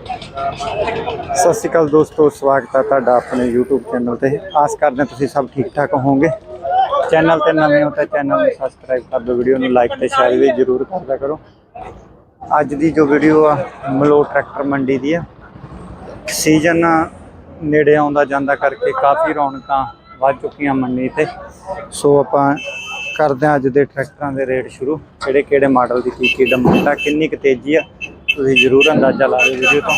ਸਤਿ ਸ਼੍ਰੀ ਅਕਾਲ ਦੋਸਤੋ, ਸਵਾਗਤ ਹੈ ਤੁਹਾਡਾ ਆਪਣੇ YouTube ਚੈਨਲ ਤੇ। ਆਸ ਕਰਦੇ ਹਾਂ ਤੁਸੀਂ ਸਭ ਠੀਕ ਠਾਕ ਹੋਵੋਗੇ। ਚੈਨਲ ਤੇ ਨਵੇਂ ਹੋ ਤਾਂ ਚੈਨਲ ਨੂੰ ਸਬਸਕ੍ਰਾਈਬ ਕਰ ਦਿਓ ਵੀਡੀਓ ਨੂੰ ਲਾਈਕ ਤੇ ਸ਼ੇਅਰ ਵੀ ਜਰੂਰ ਕਰਦਾ ਕਰੋ। ਅੱਜ ਦੀ ਜੋ ਵੀਡੀਓ ਆ ਮਲੋ ਟਰੈਕਟਰ ਮੰਡੀ ਦੀ ਆ। ਸੀਜ਼ਨ ਨੇੜੇ ਆਉਂਦਾ ਜਾਂਦਾ ਕਰਕੇ ਕਾਫੀ ਰੌਣਕਾਂ ਵੱਧ ਚੁੱਕੀਆਂ ਮੰਡੀ ਤੇ। ਸੋ ਆਪਾਂ ਕਰਦੇ ਹਾਂ ਅੱਜ ਦੇ ਟਰੈਕਟਰਾਂ ਦੇ ਰੇਟ ਸ਼ੁਰੂ ਕਿਹੜੇ ਕਿਹੜੇ ਮਾਡਲ ਦੀ ਕੀ ਕੀ ਡਿਮਾਂਡ ਆ, ਕਿੰਨੀ ਕੁ ਤੇਜ਼ੀ ਆ ਤੁਸੀਂ ਜ਼ਰੂਰ ਅੰਦਾਜ਼ਾ ਲਾ ਲਓ ਵੀਡੀਓ ਤੋਂ।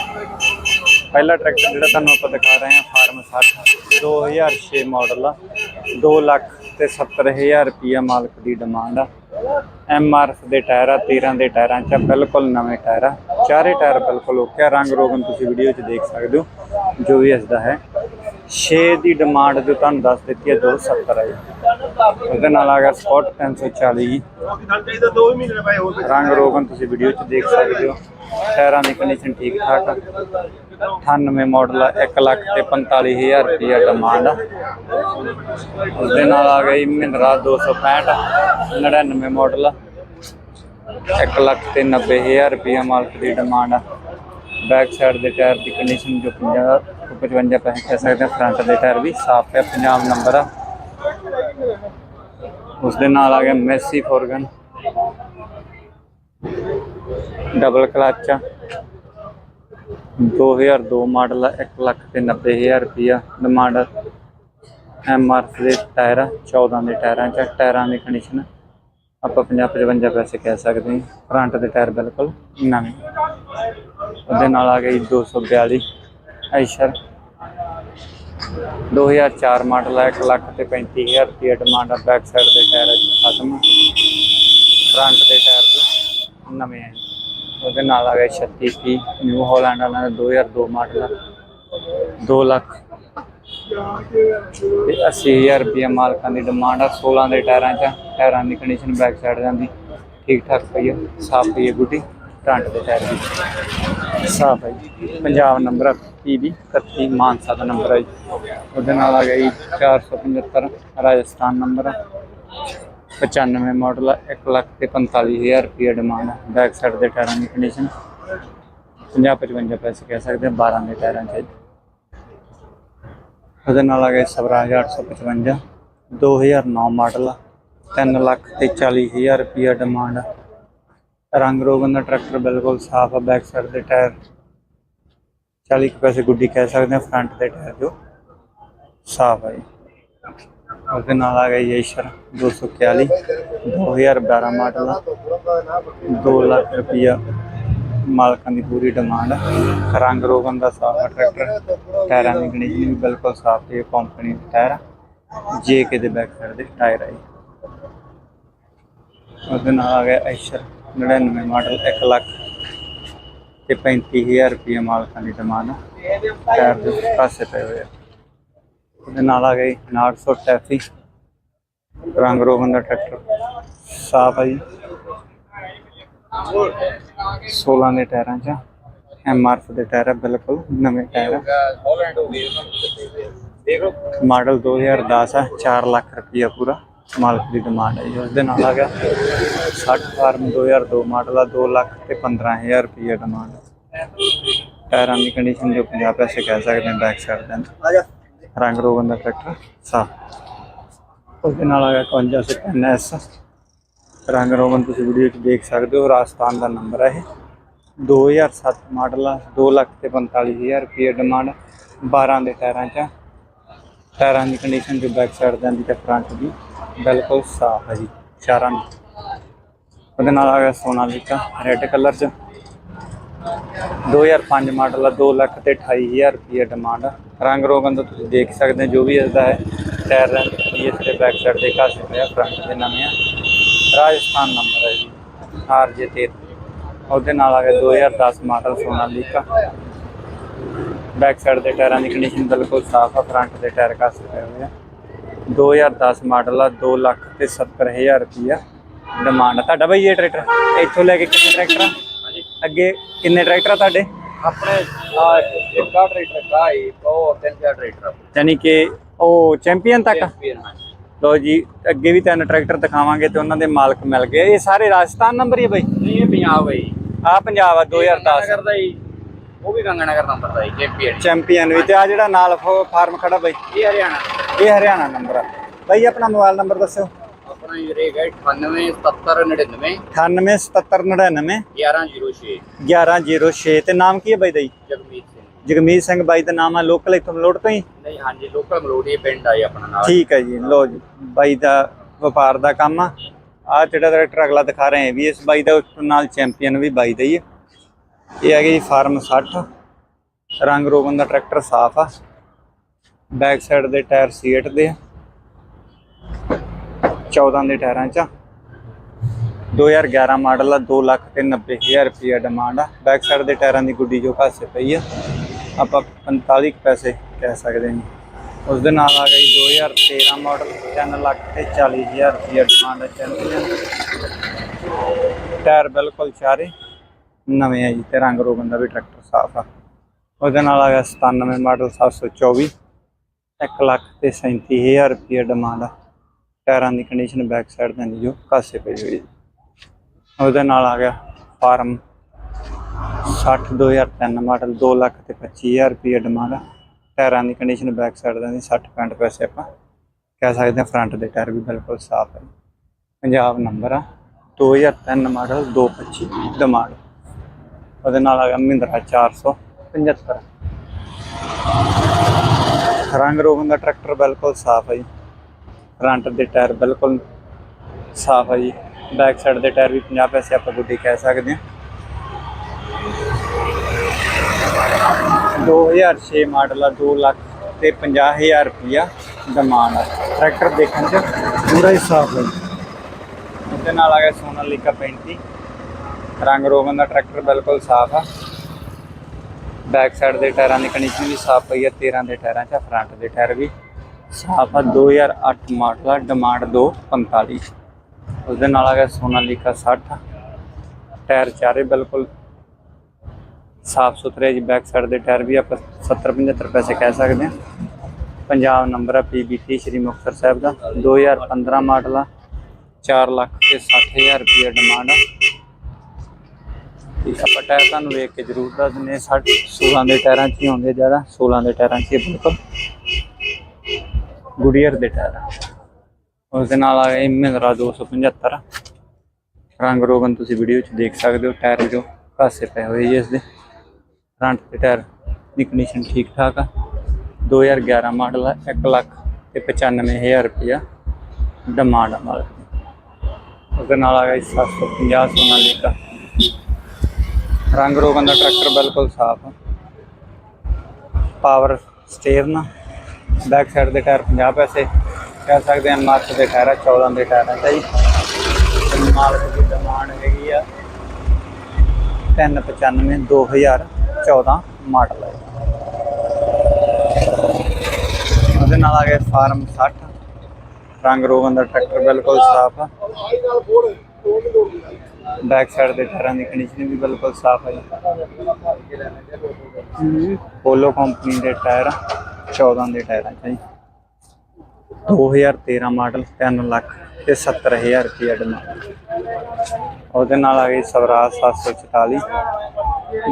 ਪਹਿਲਾ ਟਰੈਕਟਰ ਜਿਹੜਾ ਤੁਹਾਨੂੰ ਆਪਾਂ ਦਿਖਾ ਰਹੇ ਹਾਂ, ਫਾਰਮ 60 2006 ਮਾਡਲ ਆ। 2 ਲੱਖ ਤੇ 70000 ਰੁਪਿਆ ਮਾਲਕ ਦੀ ਡਿਮਾਂਡ ਆ। ਐਮ ਆਰ ਐਫ ਦੇ ਟਾਇਰ ਆ 13 ਦੇ ਟਾਇਰਾਂ 'ਚ ਬਿਲਕੁਲ ਨਵੇਂ ਟਾਇਰ ਆ। ਚਾਰੇ ਟਾਇਰ ਬਿਲਕੁਲ ਓਕੇ ਆ। ਰੰਗ ਰੋਗਨ ਤੁਸੀਂ ਵੀਡੀਓ 'ਚ ਦੇਖ ਸਕਦੇ ਹੋ, ਜੋ ਵੀ ਇਸਦਾ ਹੈ। 6 ਦੀ ਡਿਮਾਂਡ ਜੋ ਤੁਹਾਨੂੰ ਦੱਸ ਦਿੱਤੀ ਹੈ 270 ਹੈ ਜੀ। ਉਹਦੇ ਨਾਲ ਆ ਗਿਆ ਸਪੋਰਟ 340 ਜੀ। ਰੰਗ ਰੋਗਨ ਤੁਸੀਂ ਵੀਡੀਓ 'ਚ ਦੇਖ ਸਕਦੇ ਹੋ। ਟਾਇਰਾਂ ਦੀ ਕੰਡੀਸ਼ਨ ਠੀਕ ਠਾਕ ਆ। 98 ਮਾਡਲ ਆ 1 ਲੱਖ ਤੇ 45000 ਰੁਪਇਆ ਡਿਮਾਂਡ ਆ। ਉਸਦੇ ਨਾਲ ਆ ਗਈ ਮਹਿੰਦਰਾ 265 99 ਮਾਡਲ ਆ। 1 ਲੱਖ ਤੇ 90000 ਰੁਪਇਆ ਮਾਲਕ ਦੀ ਡਿਮਾਂਡ ਆ। ਬੈਕ ਸਾਈਡ ਦੇ ਟਾਇਰ ਦੀ ਕੰਡੀਸ਼ਨ ਜੋ 50 ਤੋਂ 55 ਪੈਸੇ ਕਹਿ ਸਕਦੇ ਹਾਂ ਫਰੰਟ ਦੇ ਟਾਇਰ ਵੀ ਸਾਫ਼ ਹੈ ਪੰਜਾਬ ਨੰਬਰ ਆ ਉਸ ਦੇ ਨਾਲ ਆ ਗਿਆ ਮੈਸੀ ਫੋਰਗਨ ਡਬਲ ਕਲਚ ਆ 2002 ਮਾਡਲ ਆ 1 ਲੱਖ ਤੇ 90000 ਰੁਪਇਆ ਡਿਮਾਂਡ ਐਮ ਆਰ ਦੇ ਟਾਇਰ ਆ 14 ਦੇ ਟਾਇਰਾਂ ਚ ਆ। ਟਾਇਰਾਂ ਦੀ ਕੰਡੀਸ਼ਨ ਆਪਾਂ 50 55 ਪੈਸੇ ਕਹਿ ਸਕਦੇ ਹਾਂ ਫਰੰਟ ਦੇ ਟਾਇਰ ਬਿਲਕੁਲ ਨਵੇਂ ਉਹਦੇ ਨਾਲ ਆ ਗਈ 242 ਐਸ਼ਰ। 2004 ਮਾਡਲ ਹੈ 1 ਲੱਖ ਤੇ 35000 ਰੁਪਏ ਡਿਮਾਂਡ ਆ ਬੈਕ ਸਾਈਡ ਦੇ ਟਾਇਰ ਖਤਮ। ਫਰੰਟ ਦੇ ਟਾਇਰ ਜੋ ਨਵੇਂ ਆ ਉਹਦੇ ਨਾਲ ਆ ਗਿਆ 36 ਕੀ ਨਿਊ ਹਾਲੈਂਡ ਵਾਲਾ 2002 ਮਾਡਲ ਆ। 2 ਲੱਖ ਤੇ 80000 ਰੁਪਏ ਮਾਲਕਾਂ ਦੀ ਡਿਮਾਂਡ ਆ 16 ਦੇ ਟਾਇਰਾਂ 'ਚ। ਟਾਇਰਾਂ ਦੀ ਕੰਡੀਸ਼ਨ ਬੈਕ ਸਾਈਡ ਜਾਂਦੀ। ਠੀਕ ਠਾਕ ਪਈ ਆ, ਸਾਫ਼ ਪਈ ਹੈ ਗੁੱਡੀ। ਫਰੰਟ ਦੇ ਟਾਇਰ ਵੀ ਸਾਫ਼ ਹੈ ਜੀ। ਪੰਜਾਬ ਨੰਬਰ ਆ ਪੀਬੀ 31 ਮਾਨਸਾ ਦਾ ਨੰਬਰ ਹੈ ਜੀ। ਉਹਦੇ ਨਾਲ ਆ ਗਿਆ ਜੀ 475 ਰਾਜਸਥਾਨ ਨੰਬਰ ਆ। 95 ਮਾਡਲ ਆ 1 ਲੱਖ ਤੇ 45000 ਰੁਪਏ ਡਿਮਾਂਡ ਬੈਕ ਸਾਈਡ ਦੇ ਟਾਇਰਾਂ ਦੀ ਕੰਡੀਸ਼ਨ 50 55 ਪੈਸੇ ਕਹਿ ਸਕਦੇ ਹਾਂ 12 ਦੇ ਟਾਇਰਾਂ 'ਚ ਹੈ ਜੀ। ਉਹਦੇ ਨਾਲ ਆ ਗਿਆ ਸਵਰਾਜ 855 2009 ਮਾਡਲ ਆ। 3 ਲੱਖ ਤੇ 40000 ਰੁਪਿਆ ਡਿਮਾਂਡ ਰੰਗ ਰੋਗਨ ਦਾ ਟਰੈਕਟਰ ਬਿਲਕੁਲ ਸਾਫ਼ ਆ ਬੈਕ ਸਾਈਡ ਦੇ ਟਾਇਰ। 40 ਕੁ ਪੈਸੇ ਗੁੱਡੀ ਕਹਿ ਸਕਦੇ ਆ ਫਰੰਟ ਦੇ ਟਾਇਰ ਜੋ ਸਾਫ਼ ਆ ਜੀ। ਉਹਦੇ ਨਾਲ ਆ ਗਿਆ ਯੇਸ਼ਰ 241 2012 ਮਾਡਲ ਆ 2 ਲੱਖ ਰੁਪਿਆ ਮਾਲਕਾਂ ਦੀ ਪੂਰੀ ਡਿਮਾਂਡ ਰੰਗ ਰੋਗਨ ਦਾ ਸਾਫ਼ ਆ ਟਰੈਕਟਰ। ਟਾਇਰਾਂ ਦੀ ਕੰਡੀਸ਼ਨ ਵੀ ਬਿਲਕੁਲ ਸਾਫ਼ ਤੇ ਕੰਪਨੀ ਦੇ ਟਾਇਰ ਜੇ ਕੇ ਦੇ ਬੈਕ ਸਾਈਡ ਦੇ ਟਾਇਰ ਆ ਜੀ। ਉਹਦੇ ਨਾਲ ਆ ਗਿਆ ਐਸ਼ਰ 99 ਮਾਡਲ 1 ਲੱਖ ਤੇ 35000 ਰੁਪਏ ਮਾਲਕਾਂ ਦੀ ਆ। ਟਾਇਰ ਦੇ ਪਾਸੇ ਪਏ ਹੋਏ ਉਹਦੇ ਨਾਲ ਆ ਗਈ 900 ਟੈਫੀ ਰੰਗ ਰੋਗਨ ਦਾ ਟਰੈਕਟਰ ਸਾਫ਼ ਆ ਜੀ। 16 ਦੇ ਟਾਇਰਾਂ 'ਚ ਐਮ ਆਰ ਦੇ ਟਾਇਰ ਆ ਬਿਲਕੁਲ ਨਵੇਂ ਟਾਇਰ ਮਾਡਲ 2010 ਆ 4 ਲੱਖ ਰੁਪਈਆ ਪੂਰਾ। ਮਾਲਕ ਦੀ ਡਿਮਾਂਡ ਹੈ ਜੀ ਉਸ ਦੇ ਨਾਲ ਆ ਗਿਆ 60 ਫਾਰਮ 2002 ਮਾਡਲ ਆ 2 ਲੱਖ ਤੇ 15000 ਰੁਪਈਆ ਡਿਮਾਂਡ ਹੈ ਟਾਇਰਾਂ ਦੀ ਕੰਡੀਸ਼ਨ ਜੋ 50 ਪੈਸੇ ਕਹਿ ਸਕਦੇ ਹਾਂ ਬੈਕ ਸਾਈਡ ਦੇ ਰੰਗ ਰੋਗਨ ਦਾ ਟਰੈਕਟਰ ਸਾਫ਼। ਉਸ ਦੇ ਨਾਲ ਆ ਗਿਆ 55 ਸੇ 10S ਰੰਗ ਰੋਗਨ ਤੁਸੀਂ ਵੀਡੀਓ 'ਚ ਦੇਖ ਸਕਦੇ ਹੋ ਰਾਜਸਥਾਨ ਦਾ ਨੰਬਰ ਹੈ ਇਹ। 2007 ਮਾਡਲ ਆ 2 ਲੱਖ ਤੇ 45000 ਰੁਪਏ ਡਿਮਾਂਡ 12 ਦੇ ਟਾਇਰਾਂ 'ਚ। ਟਾਇਰਾਂ ਦੀ ਕੰਡੀਸ਼ਨ ਜੋ ਬੈਕ ਸਾਈਡ ਦੇ ਅੰਦਰ ਤੇ ਫਰੰਟ ਦੀ ਬਿਲਕੁਲ ਸਾਫ਼ ਹੈ ਜੀ, ਚਾਰਾਂ ਦੀ ਉਹਦੇ ਨਾਲ ਆ ਗਿਆ ਸੋਨਾਲੀਕਾ ਰੈੱਡ ਕਲਰ 'ਚ। 2005 ਮਾਡਲ ਆ 2 ਲੱਖ ਤੇ 28000 ਰੁਪਏ ਡਿਮਾਂਡ ਰੰਗ ਰੋਗਨ ਦਾ ਤੁਸੀਂ ਦੇਖ ਸਕਦੇ ਹੋ, ਜੋ ਵੀ ਇਸਦਾ ਹੈ। ਟਾਇਰ ਰੰਗ ਇਸ ਦੇ ਬੈਕ ਸਾਈਡ ਦੇ ਕਾਸੇ ਪਿਆ ਫਰੰਟ ਦੇ ਨਵੇਂ ਆ। ਰਾਜਸਥਾਨ ਨੰਬਰ ਹੈ ਜੀ, ਆਰ ਜੇ 13 ਉਹਦੇ ਨਾਲ ਆ ਗਿਆ 2010 ਮਾਡਲ ਸੋਨਾਲੀਕਾ ਬੈਕ ਸਾਈਡ ਦੇ ਟਾਇਰਾਂ ਦੀ ਕੰਡੀਸ਼ਨ ਬਿਲਕੁਲ ਸਾਫ਼ ਆ ਫਰੰਟ ਦੇ ਟਾਇਰ ਕਾਸੇ ਹੋਏ ਆ। 2010 ਮਾਡਲ ਆ 2 ਲੱਖ ਤੇ 70000 ਰੁਪਿਆ ਡਿਮਾਂਡ ਆ। ਤੁਹਾਡਾ ਬਈ ਇਹ ਟਰੈਕਟਰ ਇੱਥੋਂ ਲੈ ਕੇ ਕਿੰਨੇ ਟਰੈਕਟਰ ਆ? ਅੱਗੇ ਕਿੰਨੇ ਟਰੈਕਟਰ ਆ ਤੁਹਾਡੇ? ਆਪਣੇ ਆ ਇੱਕ ਆ ਟਰੈਕਟਰ ਕਾ ਹੀ ਉਹ ਤਿੰਨ ਚਾਰ ਟਰੈਕਟਰ ਯਾਨੀ ਕਿ ਉਹ ਚੈਂਪੀਅਨ ਤੱਕ ਲੋ ਜੀ ਅੱਗੇ ਵੀ ਤਿੰਨ ਟਰੈਕਟਰ ਦਿਖਾਵਾਂਗੇ ਤੇ ਉਹਨਾਂ ਦੇ ਮਾਲਕ ਮਿਲ ਗਏ। ਇਹ ਸਾਰੇ ਰਾਜਸਥਾਨ ਨੰਬਰ ਹੀ ਆ ਬਈ? ਨਹੀਂ ਇਹ ਪੰਜਾਬ ਹੈ ਆ ਪੰਜਾਬ ਆ 2010 ਕਰਦਾ ਜੀ ਉਹ ਵੀ ਗੰਗਾਨਗਰ ਨੰਬਰ ਦਾ ਹੈ ਚੈਂਪੀਅਨ ਚੈਂਪੀਅਨ ਵੀ ਤੇ ਆ ਜਿਹੜਾ ਨਾਲ ਫਾਰਮ ਖੜਾ ਬਾਈ। ਇਹ ਹਰਿਆਣਾ। ਇਹ ਹਰਿਆਣਾ ਨੰਬਰ ਆ। ਬਾਈ ਆਪਣਾ ਮੋਬਾਈਲ ਨੰਬਰ ਦੱਸਿਓ। ਆਪਣਾ ਇਹ ਰਹੇਗਾ 98 77 99 987799 1106 1106 ਤੇ ਨਾਮ ਕੀ ਹੈ ਬਾਈ ਦਾ ਜੀ? ਜਗਮੀਤ ਸਿੰਘ। ਜਗਮੀਤ ਸਿੰਘ ਬਾਈ ਦਾ ਨਾਮ ਆ। ਲੋਕਲ ਇੱਥੋਂ ਮਲੋਟ ਤੋਂ ਹੀ? ਨਹੀਂ ਹਾਂਜੀ ਲੋਕਲ ਮਲੋੜੀ ਪਿੰਡ ਆਈ ਆਪਣਾ ਨਾਲ। ਠੀਕ ਹੈ ਜੀ ਲੋ ਜੀ ਬਾਈ ਦਾ ਵਪਾਰ ਦਾ ਕੰਮ ਆ। ਆ ਜਿਹੜਾ ਟਰੈਕਟਰ ਅਗਲਾ ਦਿਖਾ ਰਹੇ ਹਾਂ ਵੀ ਇਸ ਬਾਈ ਦਾ ਉਸ ਨਾਲ ਚੈਂਪੀਅਨ ਵੀ ਬਾਈ ਦਾ ਹੀ ਹੈ ਇਹ ਹੈਗੇ ਜੀ ਫਾਰਮ 60 ਰੰਗ ਰੋਗਨ ਦਾ ਟਰੈਕਟਰ ਸਾਫ਼ ਆ। ਬੈਕ ਸਾਈਡ ਦੇ ਟਾਇਰ ਸੀਟ ਦੇ ਆ। 14 ਦੇ ਟਾਇਰਾਂ ਚ ਆ। 2011 ਮਾਡਲ ਆ 2 ਲੱਖ ਤੇ 90 ਹਜ਼ਾਰ ਰੁਪਇਆ ਡਿਮਾਂਡ ਆ। ਬੈਕ ਸਾਈਡ ਦੇ ਟਾਇਰਾਂ ਦੀ ਗੁੱਡੀ ਜੋ ਘਾਸੇ ਪਈ ਆ। ਆਪਾਂ 45 ਕੁ ਪੈਸੇ ਕਹਿ ਸਕਦੇ ਹਾਂ ਉਸ ਦੇ ਨਾਲ ਆ ਗਈ 2013 ਮਾਡਲ 3 ਲੱਖ ਤੇ 40 ਹਜ਼ਾਰ ਰੁਪਇਆ ਡਿਮਾਂਡ ਹੈ ਚੈਂਪੀਅਨ ਟਾਇਰ ਬਿਲਕੁਲ ਚਾਰੇ। ਨਵੇਂ ਆ ਜੀ ਤੇ ਰੰਗ ਰੋਗਨ ਦਾ ਵੀ ਟਰੈਕਟਰ ਸਾਫ਼ ਆ। ਉਹਦੇ ਨਾਲ ਆ ਗਿਆ 97 ਮਾਡਲ 724 1 ਲੱਖ ਤੇ 37000 ਰੁਪਇਆ ਡਿਮਾਂਡ ਆ। ਟਾਇਰਾਂ ਦੀ ਕੰਡੀਸ਼ਨ ਬੈਕ ਸਾਈਡ ਤੇ ਨਹੀਂ ਜੋ ਕਾਸੇ ਪਈ ਹੋਈ ਉਹਦੇ ਨਾਲ ਆ ਗਿਆ ਫਾਰਮ 60 2003 ਮਾਡਲ 2 ਲੱਖ ਤੇ 25000 ਰੁਪਏ ਡਿਮਾਂਡ ਆ। ਟਾਇਰਾਂ ਦੀ ਕੰਡੀਸ਼ਨ ਬੈਕ ਸਾਈਡ ਦਾ ਨਹੀਂ 60 65 ਪੈਸੇ ਆਪਾਂ ਕਹਿ ਸਕਦੇ ਹਾਂ ਫਰੰਟ ਦੇ ਟਾਇਰ ਵੀ ਬਿਲਕੁਲ ਸਾਫ਼ ਹੈ ਪੰਜਾਬ ਨੰਬਰ ਆ 2003 ਮਾਡਲ 225 ਡਿਮਾਂਡ ਉਹਦੇ ਨਾਲ ਆ ਗਿਆ ਮਹਿੰਦਰਾ 475 ਰੰਗ ਰੋਗਨ ਦਾ ਟਰੈਕਟਰ ਬਿਲਕੁਲ ਸਾਫ਼ ਹੈ ਜੀ। ਫਰੰਟ ਦੇ ਟਾਇਰ ਬਿਲਕੁਲ ਸਾਫ਼ ਹੈ ਜੀ। ਬੈਕ ਸਾਈਡ ਦੇ ਟਾਇਰ ਵੀ 50 ਪੈਸੇ ਆਪਾਂ ਗੁੱਡੀ ਕਹਿ ਸਕਦੇ ਹਾਂ। 2006 ਮਾਡਲ ਆ 2 ਲੱਖ ਤੇ 50000 ਰੁਪਇਆ ਡਿਮਾਂਡ ਆ। ਟਰੈਕਟਰ ਦੇਖਣ ਚ ਪੂਰਾ ਹੀ ਸਾਫ਼ ਹੈ ਉਹਦੇ ਨਾਲ ਆ ਗਿਆ ਸੋਨਾਲੀਕਾ 35 ਰੰਗ ਰੋਗਨ ਦਾ ਟਰੈਕਟਰ ਬਿਲਕੁਲ ਸਾਫ਼ ਆ। ਬੈਕ ਸਾਈਡ ਦੇ ਟਾਇਰਾਂ ਦੀ ਕੰਡੀਸ਼ਨ ਵੀ ਸਾਫ਼ ਪਈ ਆ 13 ਦੇ ਟਾਇਰਾਂ ਚ ਫਰੰਟ ਦੇ ਟਾਇਰ ਵੀ ਸਾਫ਼ ਆ। 2008 ਮਾਡਲ ਆ ਡਿਮਾਂਡ 245 ਉਸਦੇ ਨਾਲ ਆ ਗਿਆ ਸੋਨਾਲੀਕਾ 60 ਟਾਇਰ ਚਾਰੇ ਬਿਲਕੁਲ ਸਾਫ਼ ਸੁਥਰੇ ਜੀ। ਬੈਕ ਸਾਈਡ ਦੇ ਟਾਇਰ ਵੀ ਆਪਾਂ 70 75 ਪੈਸੇ ਕਹਿ ਸਕਦੇ ਹਾਂ ਪੰਜਾਬ ਨੰਬਰ ਆ PB30 ਸ਼੍ਰੀ ਮੁਕਤਸਰ ਸਾਹਿਬ ਦਾ। 2015 ਮਾਡਲ ਆ। 4 ਲੱਖ ਤੇ 60000 ਰੁਪਏ ਡਿਮਾਂਡ ਆ। ਠੀਕ ਆਪਾਂ ਟਾਇਰ ਤੁਹਾਨੂੰ ਵੇਖ ਕੇ ਜ਼ਰੂਰ ਦੱਸ ਦਿੰਦੇ ਹਾਂ 60 16 ਦੇ ਟਾਇਰਾਂ 'ਚ ਹੀ ਆਉਂਦੇ ਜ਼ਿਆਦਾ 16 ਦੇ ਟਾਇਰਾਂ 'ਚ ਬਿਲਕੁਲ। ਗੁਡੀਅਰ ਦੇ ਟਾਇਰ ਆ। ਉਸ ਦੇ ਨਾਲ ਆ ਗਿਆ ਮਹਿੰਦਰਾ 275 ਰੰਗ ਰੋਗਨ ਤੁਸੀਂ ਵੀਡੀਓ 'ਚ ਦੇਖ ਸਕਦੇ ਹੋ ਟਾਇਰ ਜੋ ਘਾਸੇ ਪਏ ਹੋਏ ਜੀ ਇਸ ਦੇ। ਫਰੰਟ ਦੇ ਟਾਇਰ ਦੀ ਕੰਡੀਸ਼ਨ ਠੀਕ ਠਾਕ ਆ। 2011 ਮਾਡਲ ਆ 1 ਲੱਖ ਤੇ 95000 ਰੁਪਇਆ ਡਿਮਾਂਡ ਆ ਮਾਲਕ ਦੀ। ਉਹਦੇ ਨਾਲ ਆ ਗਿਆ ਜੀ 750 ਸੋਨਾਲੀਕਾ ਰੰਗ ਰੋਗਨ ਦਾ ਟਰੈਕਟਰ ਬਿਲਕੁਲ ਸਾਫ਼ ਆ। ਪਾਵਰ ਸਟੀਅਰਨ ਬੈਕ ਸਾਈਡ ਦੇ ਟਾਇਰ 50 ਪੈਸੇ। ਕਹਿ ਸਕਦੇ ਹਾਂ ਮਾਰਚ ਦੇ ਟਾਇਰ ਆ 14 ਦੇ ਟਾਇਰ ਆ ਜੀ ਤੇ ਮਾਲਕ ਦੀ ਡਿਮਾਂਡ ਹੈਗੀ ਆ 395 2014 ਮਾਡਲ ਹੈ ਉਹਦੇ ਨਾਲ ਆ ਗਿਆ ਫਾਰਮ 60 ਰੰਗ ਰੋਗਨ ਦਾ ਟਰੈਕਟਰ ਬਿਲਕੁਲ ਸਾਫ਼ ਆ। ਬੈਕ ਸਾਈਡ ਦੇ ਟਾਇਰਾਂ ਦੀ ਕੰਡੀਸ਼ਨ ਵੀ ਬਿਲਕੁਲ ਸਾਫ਼ ਹੈ ਜੀ। ਪੋਲੋ ਕੰਪਨੀ ਦੇ ਟਾਇਰ ਆ, 14 ਦੇ ਟਾਇਰਾਂ ਚ ਆ ਜੀ 2013 ਮਾਡਲ 3 ਲੱਖ ਤੇ 70000 ਰੁਪਏ ਡਿਮਾਂਡ ਉਹਦੇ ਨਾਲ ਆ ਗਈ ਸਵਰਾਜ 744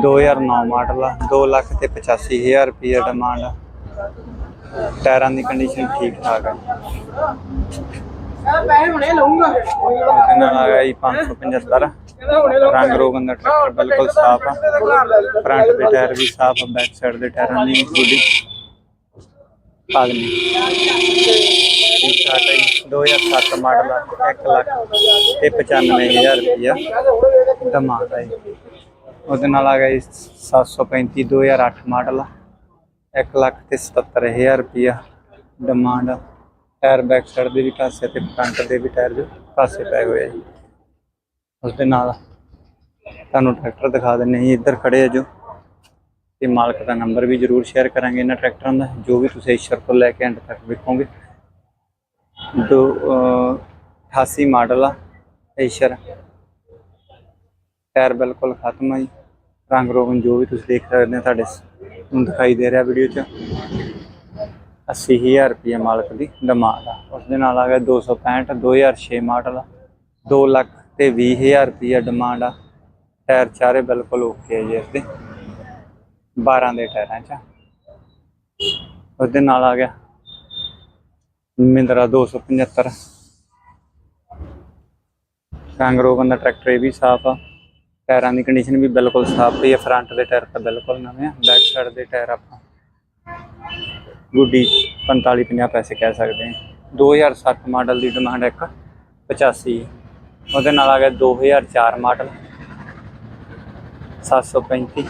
2009 ਮਾਡਲ ਆ 2 ਲੱਖ ਤੇ 85000 ਰੁਪਏ ਡਿਮਾਂਡ ਆ ਟਾਇਰਾਂ ਦੀ ਕੰਡੀਸ਼ਨ ਠੀਕ ਠਾਕ ਹੈ। ਨਾਲ ਜੀ 575 ਰੰਗ ਰੋਗਨ ਦਾ ਟਰੈਕਟਰ ਬਿਲਕੁਲ ਸਾਫ਼ ਆ। ਫਰੰਟ ਦੇ ਟਾਇਰ ਵੀ ਸਾਫ਼ ਆ ਬੈਕ ਸਾਈਡ ਦੇ ਟਾਇਰਾਂ ਦੀ ਗੁੱਡੀ ਆਦਮੀ ਠੀਕ ਠਾਕ ਹੈ ਜੀ 2007 ਮਾਡਲ ਆ 1 ਲੱਖ ਤੇ 95000 ਰੁਪਇਆ ਡਿਮਾਂਡ ਹੈ ਜੀ। ਉਹਦੇ ਨਾਲ ਆ ਗਿਆ ਜੀ 735 2008 ਮਾਡਲ ਆ 1 ਲੱਖ ਤੇ 77000 ਰੁਪਇਆ ਡਿਮਾਂਡ ਆ। ਟਾਇਰ ਬੈਕ ਸਾਈਡ ਦੇ ਵੀ ਕਾਸੇ ਤੇ ਫਰੰਟ ਦੇ ਵੀ ਟਾਇਰ ਜੋ ਕਾਸੇ ਪੈ ਹੋਏ ਆ ਜੀ। ਉਸ ਦੇ ਨਾਲ ਤੁਹਾਨੂੰ ਟਰੈਕਟਰ ਦਿਖਾ ਦਿੰਨੇ ਜੀ। ਇੱਧਰ ਖੜੇ ਆ ਜੋ। ਤੇ ਮਾਲਕ ਦਾ ਨੰਬਰ ਵੀ ਜਰੂਰ ਸ਼ੇਅਰ ਕਰਾਂਗੇ ਇਹਨਾਂ ਟਰੈਕਟਰਾਂ ਦਾ। ਜੋ ਵੀ ਤੁਸੀਂ ਏਸ਼ਰ ਤੋਂ ਲੈ ਕੇ ਐਂਡ ਤੱਕ ਵੇਖੋਗੇ। ਦੋ ਅਹ, 88 ਮਾਡਲ ਆ ਏਸ਼ਰ ਟਾਇਰ ਬਿਲਕੁਲ ਖਤਮ ਆ ਜੀ। ਰੰਗ ਰੋਗਨ ਜੋ ਵੀ ਤੁਸੀਂ ਦੇਖ ਸਕਦੇ ਹੋ ਤੁਹਾਡੇ ਨੂੰ ਦਿਖਾਈ ਦੇ ਰਿਹਾ ਵੀਡੀਓ 'ਚ। 80000 ਰੁਪਏ ਮਾਲਕ ਦੀ ਡਿਮਾਂਡ ਆ। ਉਸ ਦੇ ਨਾਲ ਆ ਗਿਆ 265 2006 ਮਾਡਲ ਆ। 2 ਲੱਖ ਤੇ 20000 ਰੁਪਏ ਡਿਮਾਂਡ ਆ। ਟਾਇਰ ਚਾਰੇ ਬਿਲਕੁਲ ਓਕੇ ਆ ਜੀ ਇਸ ਦੇ। 12 ਦੇ ਟਾਇਰਾਂ 'ਚ ਉਹਦੇ ਨਾਲ ਆ ਗਿਆ ਮਹਿੰਦਰਾ 275 ਕਾਂਗਰੋਗਨ ਬੰਦਾ ਟਰੈਕਟਰ ਇਹ ਵੀ ਸਾਫ਼ ਆ। ਟਾਇਰਾਂ ਦੀ ਕੰਡੀਸ਼ਨ ਵੀ ਬਿਲਕੁਲ ਸਾਫ਼ ਪਈ ਆ। ਫਰੰਟ ਦੇ ਟਾਇਰ ਤਾਂ ਬਿਲਕੁਲ ਨਵੇਂ ਆ। ਬੈਕ ਸਾਈਡ ਦੇ ਟਾਇਰ ਆਪਾਂ ਗੁੱਡੀ 45 50 ਪੈਸੇ ਕਹਿ ਸਕਦੇ ਹਾਂ। 2007 ਮਾਡਲ ਦੀ ਡਿਮਾਂਡ ਇੱਕ 85 ਉਹਦੇ ਨਾਲ ਆ ਗਿਆ 2004 ਮਾਡਲ। 735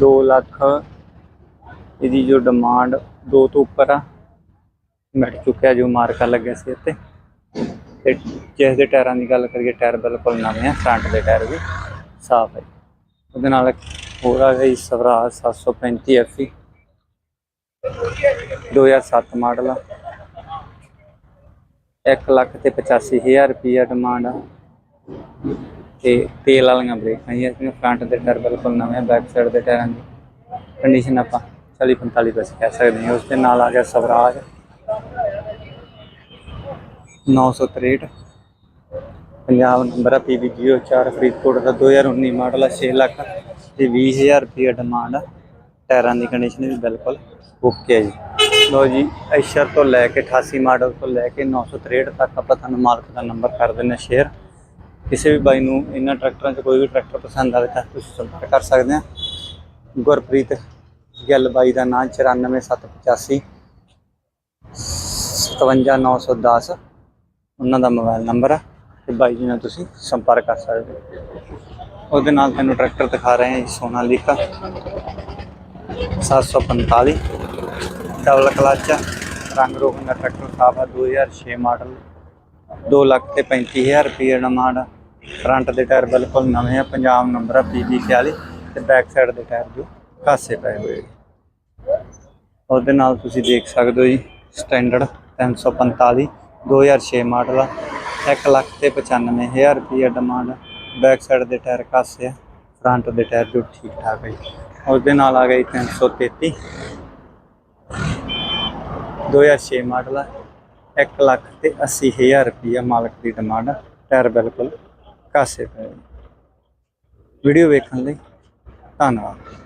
2 ਲੱਖ ਇਹਦੀ ਜੋ ਡਿਮਾਂਡ 2 ਤੋਂ ਉੱਪਰ ਆ, ਮਿਟ ਚੁੱਕਿਆ ਜੋ ਮਾਰਕਾ ਲੱਗਿਆ ਸੀ ਇੱਥੇ। ਤੇ ਜਿਸ ਦੇ ਟਾਇਰਾਂ ਦੀ ਗੱਲ ਕਰੀਏ, ਟਾਇਰ ਬਿਲਕੁਲ ਨਵੇਂ ਆ ਫਰੰਟ ਦੇ ਟਾਇਰ ਵੀ ਸਾਫ਼ ਹੈ ਉਹਦੇ ਨਾਲ ਹੋਰ ਆ ਗਈ ਸਵਰਾਜ 735 FE 2007 ਮਾਡਲ ਆ। 1 ਲੱਖ ਤੇ 85000 ਰੁਪਈਆ ਡਿਮਾਂਡ ਆ। ਤੇ ਤੇਲ ਵਾਲੀਆਂ ਬ੍ਰੇਕਾਂ ਹੀ ਇਸ ਫਰੰਟ ਦੇ ਟਾਇਰ ਬਿਲਕੁਲ ਨਵੇਂ ਬੈਕ ਸਾਈਡ ਦੇ ਟਾਇਰਾਂ ਦੀ ਕੰਡੀਸ਼ਨ ਆਪਾਂ 40 45 ਪੈਸੇ ਕਹਿ ਸਕਦੇ ਹਾਂ। ਉਸ ਦੇ ਨਾਲ ਆ ਗਿਆ ਸਵਰਾਜ 963 ਪੰਜਾਬ ਨੰਬਰ ਆ PB04 ਫਰੀਦਕੋਟ ਦਾ 2019 ਮਾਡਲ ਆ 6 ਲੱਖ ਤੇ 20000 ਰੁਪਏ ਡਿਮਾਂਡ ਆ। ਟਾਇਰਾਂ ਦੀ ਕੰਡੀਸ਼ਨ ਵੀ ਬਿਲਕੁਲ ਓਕੇ ਹੈ ਜੀ। ਲੋ ਜੀ ਐਸ਼ਰ ਤੋਂ ਲੈ ਕੇ 88 ਮਾਡਲ ਤੋਂ ਲੈ ਕੇ 963 ਤੱਕ ਆਪਾਂ ਤੁਹਾਨੂੰ ਮਾਲਕ ਦਾ ਨੰਬਰ ਕਰ ਦਿੰਦੇ ਸ਼ੇਅਰ ਕਿਸੇ ਵੀ ਬਾਈ ਨੂੰ ਇਹਨਾਂ ਟਰੈਕਟਰਾਂ 'ਚ ਕੋਈ ਵੀ ਟਰੈਕਟਰ ਪਸੰਦ ਆਵੇ ਤਾਂ ਤੁਸੀਂ ਸੰਪਰਕ ਕਰ ਸਕਦੇ ਆ ਗੁਰਪ੍ਰੀਤ ਗਿੱਲ ਬਾਈ ਦਾ ਨਾਮ 94785 57910 ਉਹਨਾਂ ਦਾ ਮੋਬਾਈਲ ਨੰਬਰ ਆ ਤੇ ਬਾਈ ਜੀ ਨਾਲ ਤੁਸੀਂ ਸੰਪਰਕ ਕਰ ਸਕਦੇ ਹੋ। ਉਹਦੇ ਨਾਲ ਤੁਹਾਨੂੰ ਟਰੈਕਟਰ ਦਿਖਾ ਰਹੇ ਹਾਂ ਜੀ ਸੋਨਾਲੀਕਾ 745 ਡਬਲ ਕਲਚ ਆ, ਰੰਗ ਰੋਗਨ ਦਾ ਟਰੈਕਟਰ ਸਾਫ਼ ਆ 2006 ਮਾਡਲ। 2 ਲੱਖ ਤੇ 35000 ਰੁਪਏ ਡਿਮਾਂਡ ਆ ਫਰੰਟ ਦੇ ਟਾਇਰ ਬਿਲਕੁਲ ਨਵੇਂ ਆ ਪੰਜਾਬ ਨੰਬਰ ਆ PB 41 ਤੇ ਬੈਕ ਸਾਈਡ ਦੇ ਟਾਇਰ ਜੋ ਕਾਸੇ ਪਏ ਹੋਏ ਆ। ਉਹਦੇ ਨਾਲ ਤੁਸੀਂ ਦੇਖ ਸਕਦੇ ਹੋ ਜੀ ਸਟੈਂਡਰਡ 345 2006 ਮਾਡਲ ਆ। 1 ਲੱਖ ਤੇ 95000 ਰੁਪਏ ਡਿਮਾਂਡ ਬੈਕ ਸਾਈਡ ਦੇ ਟਾਇਰ ਕਾਸੇ ਆ ਫਰੰਟ ਦੇ ਟਾਇਰ ਜੋ ਠੀਕ ਠਾਕ ਹੈ ਉਸ ਦੇ ਨਾਲ ਆ ਗਈ 333 2006 ਮਾਡਲ ਆ। 1 ਲੱਖ ਤੇ 80000 ਰੁਪਏ ਮਾਲਕ ਦੀ ਡਿਮਾਂਡ ਟਾਇਰ ਬਿਲਕੁਲ ਕਾਸੇ ਪਏ ਵੀਡੀਓ ਵੇਖਣ ਲਈ ਧੰਨਵਾਦ।